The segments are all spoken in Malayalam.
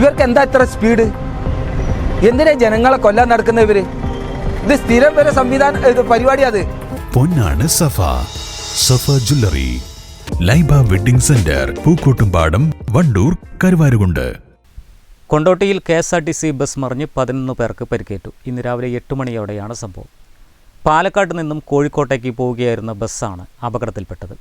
ഇവർക്ക് എന്താ ഇത്ര സ്പീഡ് എന്തിനാ ജനങ്ങളെ കൊല്ലാൻ നടക്കുന്ന ഇവർ? ഇത് സ്ഥിരം വരെ സംവിധാന പരിപാടി അത്. പൊന്നാണ് Safa. Safa jewellery. Laiba wedding centre Pookkottumpadam Wandoor Karuvarakundu. കൊണ്ടോട്ടിയിൽ K S R T C bus മറിഞ്ഞ് പതിനൊന്ന് പേർക്ക് പരിക്കേറ്റു. ഇന്ന് രാവിലെ എട്ട് മണിയോടെയാണ് സംഭവം. പാലക്കാട് നിന്നും കോഴിക്കോട്ടേക്ക് പോവുകയായിരുന്ന ബസ്സാണ് അപകടത്തിൽപ്പെട്ടത്.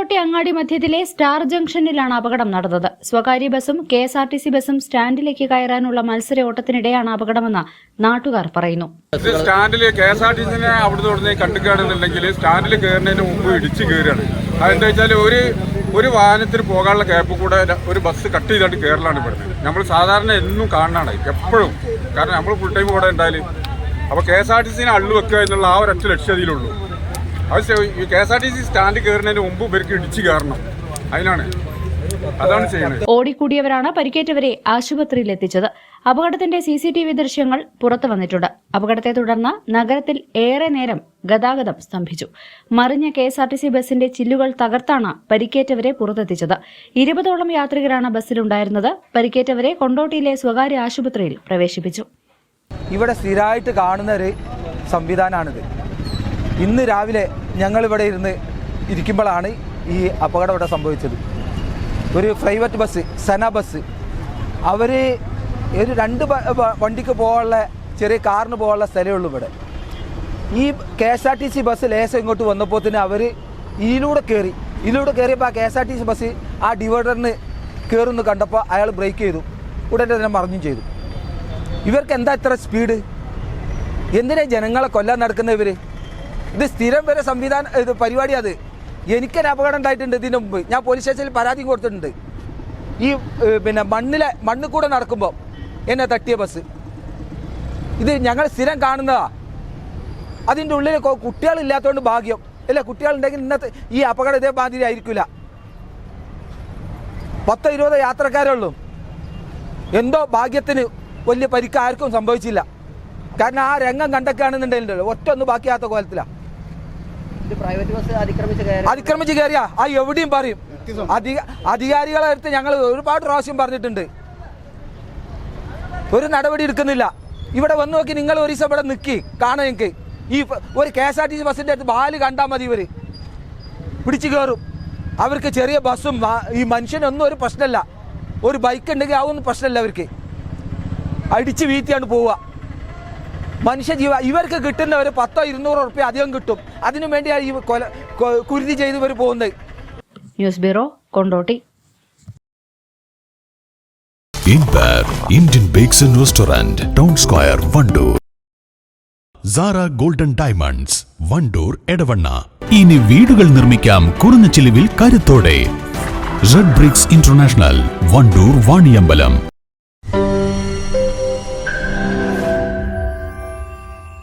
കൊണ്ടോട്ടി അങ്ങാടി മധ്യത്തിലെ സ്റ്റാർ ജംഗ്ഷനിലാണ് അപകടം നടന്നത്. സ്വകാര്യ ബസും K S R T C ബസും സ്റ്റാൻഡിലേക്ക് കയറാനുള്ള മത്സര ഓട്ടത്തിനിടെയാണ് അപകടമെന്ന് നാട്ടുകാർ പറയുന്നു. സ്റ്റാൻഡിൽ കെ എസ് ആർ ടി സിനെ അവിടുന്ന് ഇവിടുന്ന് കണ്ടുകാണെന്നുണ്ടെങ്കിൽ സ്റ്റാൻഡിൽ കയറുന്നതിന് മുമ്പ് ഇടിച്ച് കയറുകയാണ്. അതെന്താ വെച്ചാൽ ഒരു ഒരു വാഹനത്തിന് പോകാനുള്ള ക്യാപ്പ് കൂടെ ഒരു ബസ് കട്ട് ചെയ്തിട്ട് കയറലാണ് ഇവിടുന്ന്. നമ്മൾ സാധാരണ എന്നും കാണാണ് എപ്പോഴും. കാരണം നമ്മൾ ഫുൾ ടൈം കൂടെ ഉണ്ടായാലും അപ്പോൾ കെ എസ് ആർ ടി സിനെ അള്ളു വെക്കുക എന്നുള്ള ആ ഒരു ലക്ഷ്യം അതിലുള്ളൂ. അത് K S R T C stand കയറുന്നതിന് മുമ്പ് ഇവർക്ക് ഇടിച്ച് കയറണം. അതിനാണ്. അതാണ് ചെയ്യുന്നത്. ഓടിക്കൂടിയവരാണ് പരിക്കേറ്റവരെ ആശുപത്രിയിൽ എത്തിച്ചത് അപകടത്തിന്റെ സി സി ടി വി ദൃശ്യങ്ങൾ പുറത്തു വന്നിട്ടുണ്ട്. അപകടത്തെ തുടർന്ന് നഗരത്തിൽ ഏറെ നേരം ഗതാഗതം സ്തംഭിച്ചു. മറിഞ്ഞ K S R T C ബസിന്റെ ചില്ലുകൾ തകർത്താണ് പരിക്കേറ്റവരെ പുറത്തെത്തിച്ചത്. ഇരുപതോളം യാത്രികരാണ് ബസ്സിലുണ്ടായിരുന്നത്. പരിക്കേറ്റവരെ കൊണ്ടോട്ടിയിലെ സ്വകാര്യ ആശുപത്രിയിൽ പ്രവേശിപ്പിച്ചു. ഇവിടെ സ്ഥിരമായിട്ട് കാണുന്ന ഒരു സംവിധാനമാണിത്. ഇന്ന് രാവിലെ ഞങ്ങളിവിടെ ഇരുന്ന് ഇരിക്കുമ്പോഴാണ് ഈ അപകടം ഇവിടെ സംഭവിച്ചത്. ഒരു പ്രൈവറ്റ് ബസ് സന ബസ്. അവർ ഒരു രണ്ട് വണ്ടിക്ക് പോകാനുള്ള ചെറിയ കാറിന് പോകാനുള്ള സ്ഥലമേ ഉള്ളൂ ഇവിടെ. ഈ K S R T C bus ലേശം ഇങ്ങോട്ട് വന്നപ്പോൾ തന്നെ അവർ ഇതിലൂടെ കയറി ഇതിലൂടെ കയറിയപ്പോൾ ആ K S R T C bus ആ ഡിവൈഡറിന് കയറുന്നു കണ്ടപ്പോൾ അയാൾ ബ്രേക്ക് ചെയ്തു. ഉടനെ തന്നെ മറിഞ്ഞും ചെയ്തു. ഇവർക്ക് എന്താ ഇത്ര സ്പീഡ്? എന്തിനാ ജനങ്ങളെ കൊല്ലാൻ നടക്കുന്ന ഇവർ? ഇത് സ്ഥിരം വരെ സംവിധാന ഇത് പരിപാടി അത്. എനിക്കൊരു അപകടം ഉണ്ടായിട്ടുണ്ട് ഇതിന് മുമ്പ്. ഞാൻ പോലീസ് സ്റ്റേഷനിൽ പരാതി കൊടുത്തിട്ടുണ്ട്. ഈ പിന്നെ മണ്ണിലെ മണ്ണിൽ കൂടെ നടക്കുമ്പോൾ എന്നെ തട്ടിയ ബസ് ഇത് ഞങ്ങൾ സ്ഥിരം കാണുന്നതാ. അതിന്റെ ഉള്ളിൽ കുട്ടികളില്ലാത്തതുകൊണ്ട് ഭാഗ്യം. അല്ല കുട്ടികളുണ്ടെങ്കിൽ ഇന്നത്തെ ഈ അപകടം ഇതേ മാതിരി ആയിരിക്കില്ല പത്തോ ഇരുപതോ യാത്രക്കാരുള്ളൂ എന്തോ ഭാഗ്യത്തിന് വലിയ പരിക്ക് ആർക്കും സംഭവിച്ചില്ല. കാരണം ആ രംഗം കണ്ടൊക്കെയാണെന്നുണ്ടെങ്കിൽ ഒറ്റ ഒന്ന് ബാക്കിയാത്ത കോലത്തിലാണ് അതിക്രമിച്ച് കയറി. അതിക്രമിച്ച് കയറിയ? ആ എവിടെയും പറയും. അധിക അധികാരികളെ അടുത്ത് ഞങ്ങൾ ഒരുപാട് പ്രാവശ്യം പറഞ്ഞിട്ടുണ്ട്. ഒരു നടപടി എടുക്കുന്നില്ല. ഇവിടെ വന്നു നോക്കി നിങ്ങൾ ഒരു ദിവസം ഇവിടെ നിൽക്കി കാണാൻ എനിക്ക് ഈ ഒരു K S R T C ബസ്സിന്റെ അടുത്ത് ബാൽ കണ്ടാൽ മതി ഇവർ പിടിച്ചു കയറും അവർക്ക് ചെറിയ ബസ്സും ഈ മനുഷ്യനൊന്നും ഒരു പ്രശ്നമല്ല ഒരു ബൈക്ക് ഉണ്ടെങ്കിൽ അതൊന്നും പ്രശ്നമല്ല അവർക്ക്. അടിച്ച് വീഴ്ത്തിയാണ് പോവുക മനുഷ്യജീവ ഇവർക്ക് കിട്ടുന്ന ഒരു പത്തോ ഇരുന്നൂറോ ഉറുപ്പ്യ അധികം കിട്ടും. അതിനു വേണ്ടിയാണ് ഈ കൊല കുരുതി ചെയ്ത് ഇവർ പോകുന്നത്. News bureau Kondotty. Indian bakes and restaurant town square Wandoor. Sara golden diamonds Wandoor Edavanna. ഇനി വീടുകൾ നിർമ്മിക്കാം കുറഞ്ഞ ചിലവിൽ കരുത്തോടെ. Red bricks international Wandoor Vaniyambalam.